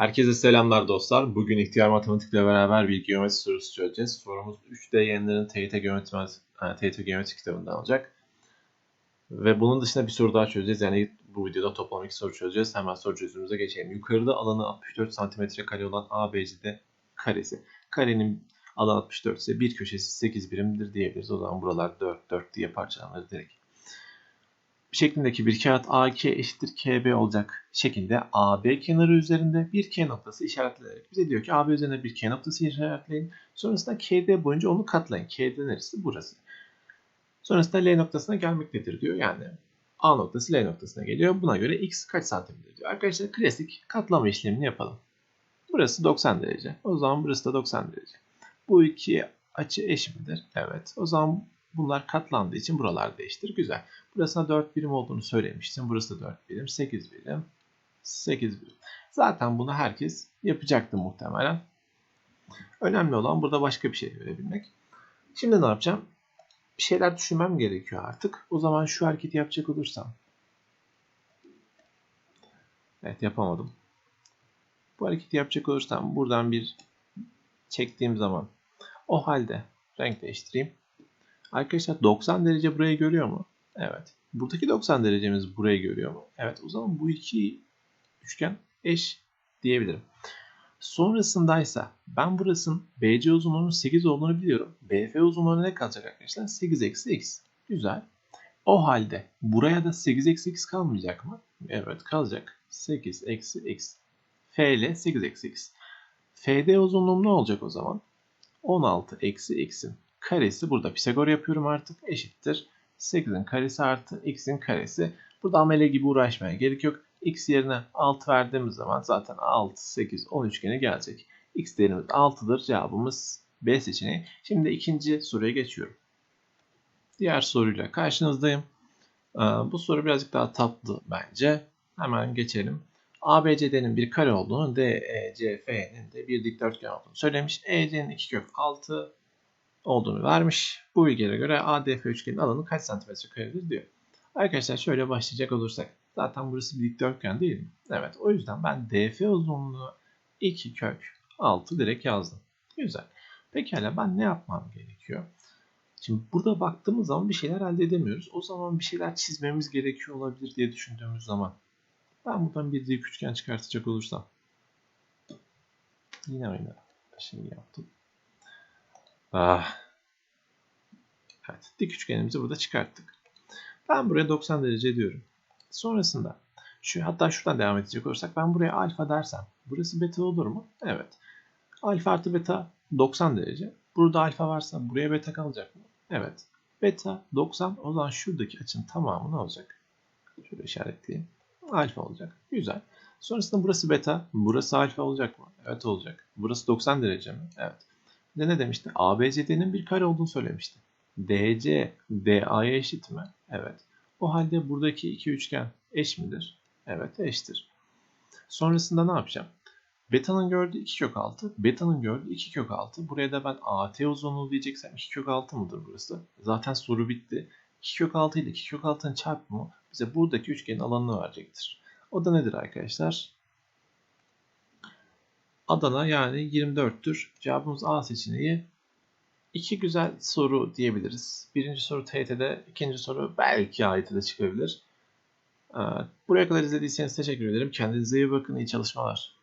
Herkese selamlar dostlar. Bugün ihtiyar matematikle beraber bir geometri sorusu çözeceğiz. Sorumuz 3D yayınların TYT Geometri, yani Geometri kitabından olacak. Ve bunun dışında bir soru daha çözeceğiz. Yani bu videoda toplam iki soru çözeceğiz. Hemen soru çözümümüze geçelim. Yukarıda alanı 64 cm kare olan ABCD karesi. Karenin alanı 64 ise bir köşesi 8 birimdir diyebiliriz. O zaman buralar 4, 4 diye parçalanır direkt şeklindeki bir kağıt AK eşittir KB olacak şekilde AB kenarı üzerinde bir K noktası işaretlenerek bize diyor ki AB üzerinde bir K noktası işaretleyin. Sonrasında KD boyunca onu katlayın. KD neresi? Burası. Sonrasında L noktasına gelmektedir diyor. Yani A noktası L noktasına geliyor. Buna göre X kaç santimdir diyor. Arkadaşlar klasik katlama işlemini yapalım. Burası 90 derece. O zaman burası da 90 derece. Bu iki açı eş midir? Evet. O zaman Bunlar katlandığı için buralar değiştir. Güzel. Burasına 4 birim olduğunu söylemiştim. Burası da 4 birim. 8 birim. 8 birim. Zaten bunu herkes yapacaktı muhtemelen. Önemli olan burada başka bir şey görebilmek. Şimdi ne yapacağım? Bir şeyler düşünmem gerekiyor artık. O zaman şu hareketi yapacak olursam. Evet yapamadım. Bu hareketi yapacak olursam buradan bir çektiğim zaman o halde renk değiştireyim. Arkadaşlar 90 derece burayı görüyor mu? Evet. Buradaki 90 derecemiz burayı görüyor mu? Evet. O zaman bu iki üçgen eş diyebilirim. Sonrasındaysa ben burasının BC uzunluğunun 8 olduğunu biliyorum. BF uzunluğu ne kalacak arkadaşlar? 8 eksi x. Güzel. O halde buraya da 8 eksi x kalmayacak mı? Evet kalacak. 8 eksi x. F ile 8 eksi x. FD uzunluğum ne olacak o zaman? 16 eksi x'in karesi burada Pisagor yapıyorum artık eşittir. 8'in karesi artı x'in karesi. Burada amele gibi uğraşmaya gerek yok. x yerine 6 verdiğimiz zaman zaten 6, 8, 10 üçgeni gelecek. x değerimiz 6'dır. Cevabımız B seçeneği. Şimdi ikinci soruya geçiyorum. Diğer soruyla karşınızdayım. Ee, bu soru birazcık daha tatlı bence. Hemen geçelim. ABCD'nin bir kare olduğunu, DECF'nin de bir dikdörtgen olduğunu söylemiş. EC'nin 2 kök 6, olduğunu vermiş. Bu bilgilere göre ADF üçgenin alanı kaç santimetre karedir diyor. Arkadaşlar şöyle başlayacak olursak. Zaten burası bir dikdörtgen değil mi? Evet o yüzden ben DF uzunluğu 2 kök 6 direkt yazdım. Güzel. Pekala ben ne yapmam gerekiyor? Şimdi burada baktığımız zaman bir şeyler elde edemiyoruz. O zaman bir şeyler çizmemiz gerekiyor olabilir diye düşündüğümüz zaman. Ben buradan bir dik üçgen çıkartacak olursam. Yine aynı şey yaptım. Ah. Evet, dik üçgenimizi burada çıkarttık. Ben buraya 90 derece diyorum. Sonrasında şu hatta şuradan devam edecek olursak ben buraya alfa dersem burası beta olur mu? Evet. Alfa artı beta 90 derece. Burada alfa varsa buraya beta kalacak mı? Evet. Beta 90 o zaman şuradaki açının tamamı ne olacak? Şöyle işaretleyeyim. Alfa olacak. Güzel. Sonrasında burası beta. Burası alfa olacak mı? Evet olacak. Burası 90 derece mi? Evet de ne demişti? ABCD'nin bir kare olduğunu söylemişti. DC DA'ya eşit mi? Evet. O halde buradaki iki üçgen eş midir? Evet eşittir. Sonrasında ne yapacağım? Beta'nın gördüğü 2 kök 6, beta'nın gördüğü 2 kök 6. Buraya da ben AT uzunluğu diyeceksem 2 kök 6 mıdır burası? Zaten soru bitti. 2 kök 6 ile 2 kök 6'nın çarpımı bize buradaki üçgenin alanını verecektir. O da nedir arkadaşlar? Adana yani 24'tür. Cevabımız A seçeneği. İki güzel soru diyebiliriz. Birinci soru TYT'de, ikinci soru belki AYT'de çıkabilir. Buraya kadar izlediyseniz teşekkür ederim. Kendinize iyi bakın. İyi çalışmalar.